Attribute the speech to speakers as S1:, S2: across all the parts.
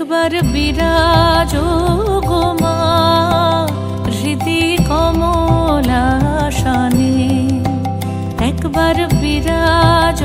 S1: একবার বিরাজ গোমা হৃদি কমলাসানে। একবার বিরাজ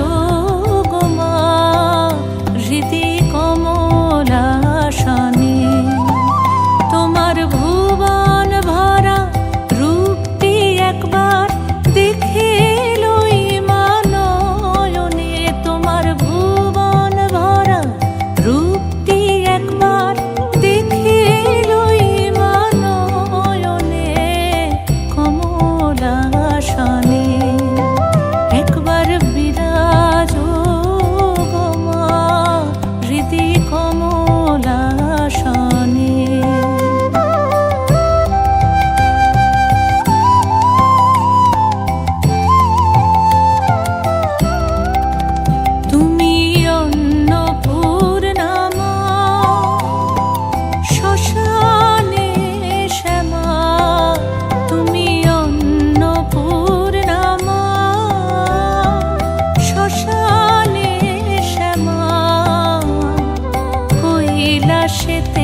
S1: shit